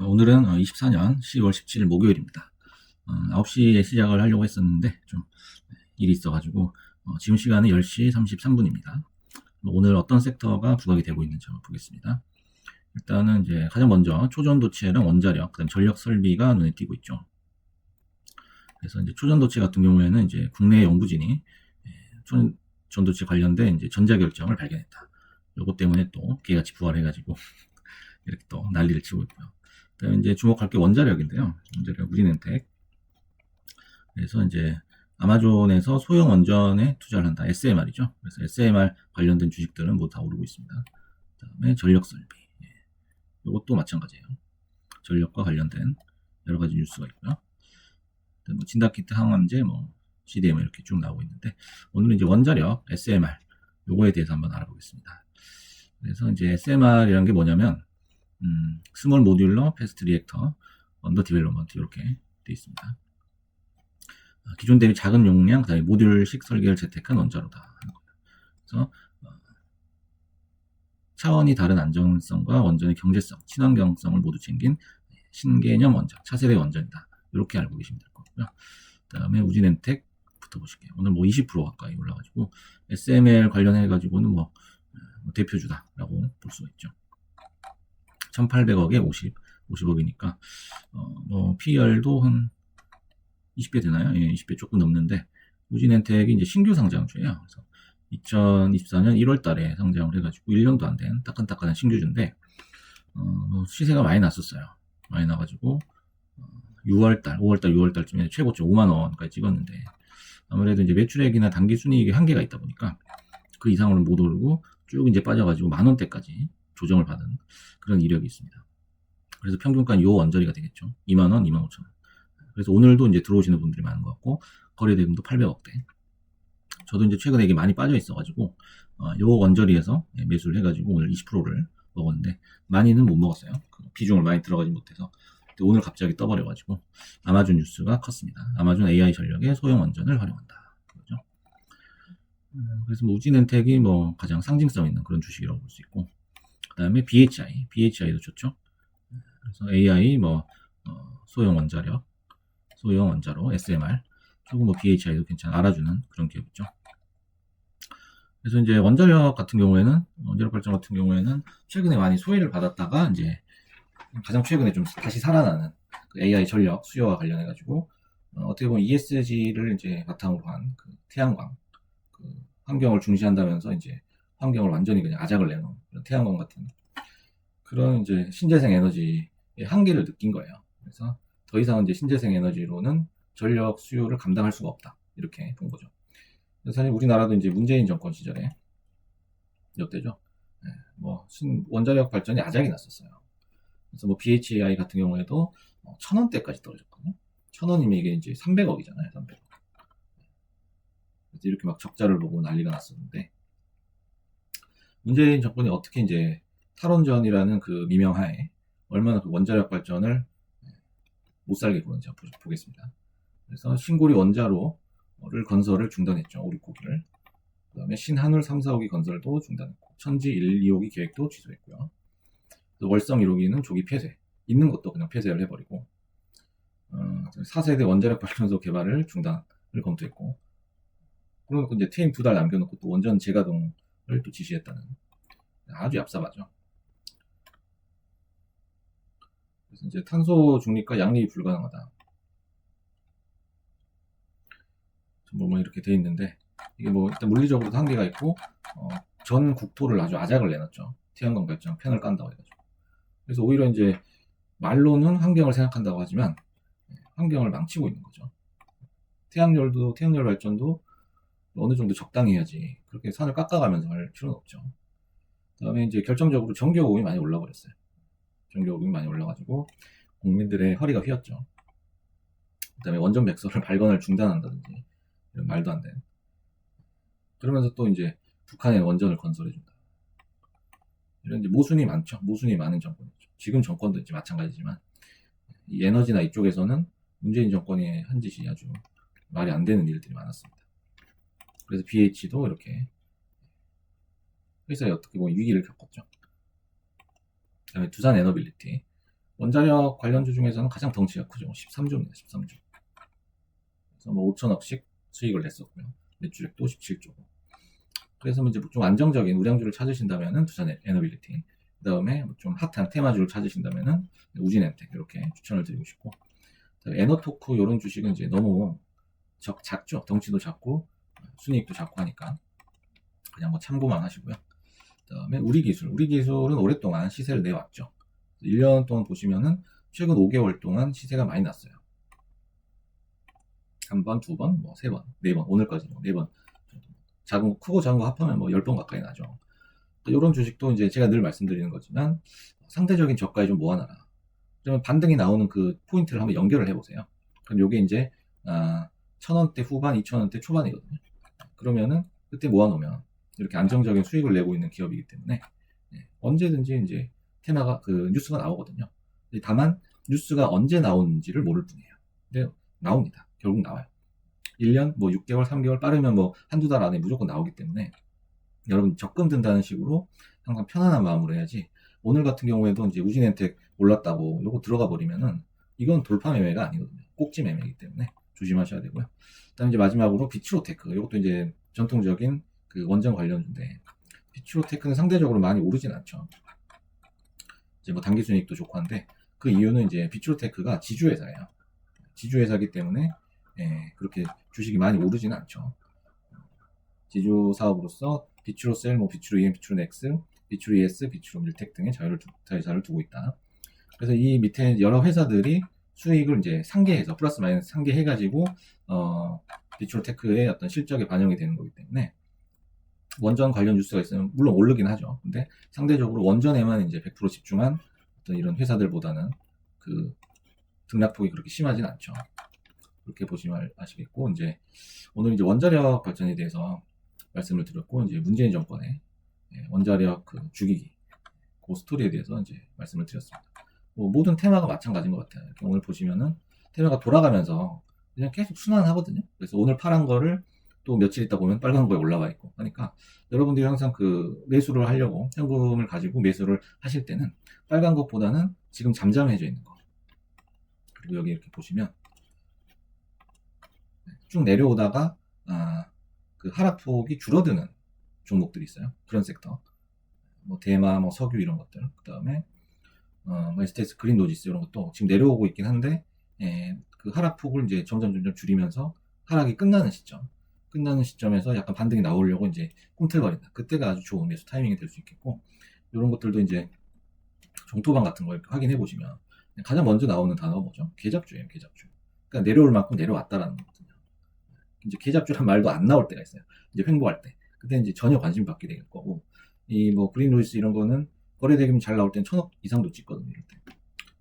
어, 오늘은 24년 10월 17일 목요일입니다. 어, 9시에 시작을 하려고 했었는데 좀 일이 있어가지고 어, 지금 시간은 10시 33분입니다. 오늘 어떤 섹터가 부각이 되고 있는지 한번 보겠습니다. 일단은 이제 가장 먼저 초전도체랑 원자력, 그다음 전력 설비가 눈에 띄고 있죠. 그래서 이제 초전도체 같은 경우에는 이제 국내 연구진이 초전도체 관련된 이제 전자결정을 발견했다. 요것 때문에 또 개같이 부활해가지고 이렇게 또 난리를 치고 있고요. 그다음에 이제 주목할 게 원자력인데요. 원자력 우리넨텍. 그래서 이제 아마존에서 소형 원전에 투자를 한다. SMR이죠. 그래서 SMR 관련된 주식들은 모두 다 오르고 있습니다. 그다음에 전력 설비. 예. 이것도 마찬가지예요. 전력과 관련된 여러 가지 뉴스가 있고요. 뭐 진다키트 항암제, 뭐 CDM 이렇게 쭉 나오고 있는데 오늘은 이제 원자력 SMR 요거에 대해서 한번 알아보겠습니다. 그래서 이제 SMR이라는 게 뭐냐면 음, 스몰 모듈러 패스트 리액터 언더 디벨롭먼트 이렇게 되어 있습니다. 어, 기존 대비 작은 용량, 그다음에 모듈식 설계를 채택한 원자로다. 그래서 어, 차원이 다른 안정성과 원전의 경제성, 친환경성을 모두 챙긴 신개념 원전, 차세대 원전이다. 이렇게 알고 계시면 될 거고요. 그다음에 우진엔텍 붙어보실게요. 오늘 뭐 20% 가까이 올라가지고 SML 관련해 가지고는 뭐, 뭐 대표주다라고 볼 수가 있죠. 1,800억에 50, 50억이니까, 어, 뭐, PR도 한 20배 되나요? 예, 20배 조금 넘는데, 우진엔텍이 이제 신규 상장주예요. 그래서 2024년 1월 달에 상장을 해가지고 1년도 안 된 따끈따끈한 신규주인데, 어, 뭐 시세가 많이 났었어요. 많이 나가지고, 어, 6월달, 5월달, 6월달쯤에 최고점 5만원까지 찍었는데, 아무래도 이제 매출액이나 단기 순이익에 한계가 있다 보니까, 그 이상으로는 못 오르고, 쭉 이제 빠져가지고 만원대까지 조정을 받은 그런 이력이 있습니다. 그래서 평균가 요 원저리가 되겠죠. 2만원, 2만 5천원. 그래서 오늘도 이제 들어오시는 분들이 많은 것 같고, 거래 대금도 800억대. 저도 이제 최근에 이게 많이 빠져 있어가지고, 어, 요 원저리에서 매수를 해가지고 오늘 20%를 먹었는데, 많이는 못 먹었어요. 그 비중을 많이 들어가지 못해서. 오늘 갑자기 떠버려가지고, 아마존 뉴스가 컸습니다. 아마존 AI 전력의 소형 원전을 활용한다. 음, 그래서 뭐 우진엔텍이 뭐 가장 상징성 있는 그런 주식이라고 볼 수 있고, 그 다음에 BHI, BHI도 좋죠. 그래서 AI 뭐 어, 소형 원자력, 소형 원자로 SMR, 조금 뭐 BHI도 괜찮아 알아주는 그런 기업이죠. 그래서 이제 원자력 같은 경우에는 원자력 발전 같은 경우에는 최근에 많이 소외를 받았다가 이제 가장 최근에 좀 다시 살아나는 그 AI 전력 수요와 관련해 가지고 어, 떻게 보면 ESG를 이제 바탕으로 한 그 태양광 그 환경을 중시한다면서 이제 환경을 완전히 그냥 아작을 내놓은 그런 태양광 같은 그런 이제 신재생 에너지의 한계를 느낀 거예요. 그래서 더 이상 이제 신재생 에너지로는 전력 수요를 감당할 수가 없다. 이렇게 본 거죠. 사실 우리나라도 이제 문재인 정권 시절에 역대죠. 네, 뭐 원자력 발전이 아작이 났었어요. 그래서 뭐 BHI 같은 경우에도 어, 천 원대까지 떨어졌거든요. 천 원이면 이게 이제 300억이잖아요. 300억. 그래서 이렇게 막 적자를 보고 난리가 났었는데 문재인 정권이 어떻게 이제 탈원전이라는 그 미명하에 얼마나 그 원자력 발전을 못 살게 구는지 보겠습니다. 그래서 신고리 원자로를 건설을 중단했죠. 오리고기를. 그 다음에 신한울 3, 4호기 건설도 중단했고 천지 1, 2호기 계획도 취소했고요. 월성 1호기는 조기 폐쇄. 있는 것도 그냥 폐쇄를 해버리고 어, 4세대 원자력 발전소 개발을 중단을 검토했고 그러고 이제 퇴임 두 달 남겨놓고 또 원전 재가동을 또 지시했다는 아주 얍삽하죠. 그래서 이제 탄소 중립과 양립이 불가능하다. 전부 뭐 이렇게 돼 있는데 이게 뭐 일단 물리적으로도 한계가 있고 어, 전 국토를 아주 아작을 내놨죠. 태양광 발전 펜을 깐다고 해가지고. 그래서 오히려 이제 말로는 환경을 생각한다고 하지만 환경을 망치고 있는 거죠. 태양열도 태양열 발전도 어느 정도 적당히 해야지 그렇게 산을 깎아가면서 할 필요는 없죠. 그다음에 이제 결정적으로 전기요금이 많이 올라버렸어요. 전기요금이 많이 올라가지고 국민들의 허리가 휘었죠. 그다음에 원전 백서를 발건을 중단한다든지 이런 말도 안 되는. 그러면서 또 이제 북한의 원전을 건설해준다. 이런 이제 모순이 많죠. 모순이 많은 정권이죠. 지금 정권도 이제 마찬가지지만 이 에너지나 이쪽에서는 문재인 정권이 한 짓이 아주 말이 안 되는 일들이 많았습니다. 그래서 BH도 이렇게 회사에 어떻게 보면 위기를 겪었죠. 그 다음에 두산 에너빌리티. 원자력 관련주 중에서는 가장 덩치가 크죠. 13조입니다. 13조. 그래서 뭐 5천억씩 수익을 냈었고요. 매출액도 17조고. 그래서 뭐 이제 좀 안정적인 우량주를 찾으신다면은 두산 에너빌리티. 그 다음에 좀 핫한 테마주를 찾으신다면은 우진엔텍 이렇게 추천을 드리고 싶고. 에너토크 이런 주식은 이제 너무 적, 작죠. 덩치도 작고 순이익도 작고 하니까 그냥 뭐 참고만 하시고요. 그다음에 우리 기술. 우리 기술은 오랫동안 시세를 내왔죠. 1년 동안 보시면은 최근 5개월 동안 시세가 많이 났어요. 한 번, 두 번, 뭐 세 번, 네 번, 오늘까지 네 번. 작은, 크고 작은 거 합하면 뭐 10번 가까이 나죠. 이런 주식도 이제 제가 늘 말씀드리는 거지만 상대적인 저가에 좀 모아놔라. 그러면 반등이 나오는 그 포인트를 한번 연결을 해보세요. 그럼 요게 이제, 아, 천 원대 후반, 이천 원대 초반이거든요. 그러면은 그때 모아놓으면 이렇게 안정적인 수익을 내고 있는 기업이기 때문에 예, 언제든지 이제 테마가 그 뉴스가 나오거든요. 다만 뉴스가 언제 나오는지를 모를 뿐이에요. 근데 나옵니다. 결국 나와요. 1년, 뭐 6개월, 3개월 빠르면 뭐 한두 달 안에 무조건 나오기 때문에 여러분 적금 든다는 식으로 항상 편안한 마음으로 해야지 오늘 같은 경우에도 이제 우진엔텍 올랐다고 요거 들어가 버리면은 이건 돌파 매매가 아니거든요. 꼭지 매매이기 때문에 조심하셔야 되고요. 그다음에 이제 마지막으로 비츠로테크 이것도 이제 전통적인 그 원전 관련주인데 비츠로테크는 상대적으로 많이 오르진 않죠. 이제 뭐 단기 순이익도 좋고 한데 그 이유는 이제 비츠로테크가 지주회사예요. 지주회사기 때문에 예, 그렇게 주식이 많이 오르지는 않죠. 지주 사업으로서 비추로 셀, 뭐 비추로 EM, 비추로 넥스, 비추로 ES, 비추로 밀텍 등의 자유를 두, 자유를 두고 있다. 그래서 이 밑에 여러 회사들이 수익을 이제 상계해서 플러스 마이너스 상계해가지고 어, 비추로테크의 어떤 실적에 반영이 되는 거기 때문에 원전 관련 뉴스가 있으면 물론 오르긴 하죠. 근데 상대적으로 원전에만 이제 100% 집중한 어떤 이런 회사들보다는 그 등락폭이 그렇게 심하진 않죠. 그렇게 보시면 아시겠고 이제 오늘 이제 원자력 발전에 대해서 말씀을 드렸고 이제 문재인 정권의 예, 원자력 그 주기기 그 스토리에 대해서 이제 말씀을 드렸습니다. 뭐 모든 테마가 마찬가지인 것 같아요. 오늘 보시면은 테마가 돌아가면서 그냥 계속 순환하거든요. 그래서 오늘 파란 거를 또 며칠 있다 보면 빨간 거에 올라와 있고 하니까 여러분들이 항상 그 매수를 하려고 현금을 가지고 매수를 하실 때는 빨간 것보다는 지금 잠잠해져 있는 거 그리고 여기 이렇게 보시면 쭉 내려오다가 아, 그 하락폭이 줄어드는 종목들이 있어요. 그런 섹터. 뭐 대마, 뭐 석유 이런 것들. 그 다음에 어, 뭐 에스테스 그린 노지스 이런 것도 지금 내려오고 있긴 한데 예, 그 하락폭을 이제 점점 점점 줄이면서 하락이 끝나는 시점. 끝나는 시점에서 약간 반등이 나오려고 이제 꿈틀거린다. 그때가 아주 좋은 매수 타이밍이 될 수 있겠고 이런 것들도 이제 종토방 같은 걸 확인해 보시면 가장 먼저 나오는 단어가 뭐죠? 계잡주예요, 계잡주. 그러니까 내려올 만큼 내려왔다라는 거거든요. 이제 계잡주란 말도 안 나올 때가 있어요. 이제 횡보할 때. 그때 이제 전혀 관심 받게 될 거고, 이 뭐 그린 로이스 이런 거는 거래 대금이 잘 나올 땐 천억 이상도 찍거든요. 이럴 때.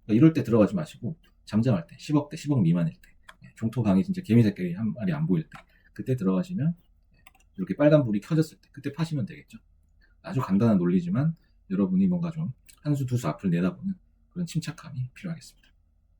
그러니까 이럴 때 들어가지 마시고 잠잠할 때, 10억대, 10억 미만일 때, 예, 종토방이 진짜 개미 새끼 한 마리 안 보일 때, 그때 들어가시면 이렇게 빨간 불이 켜졌을 때, 그때 파시면 되겠죠. 아주 간단한 논리지만 여러분이 뭔가 좀 한 수 두 수 앞을 내다보는 그런 침착함이 필요하겠습니다.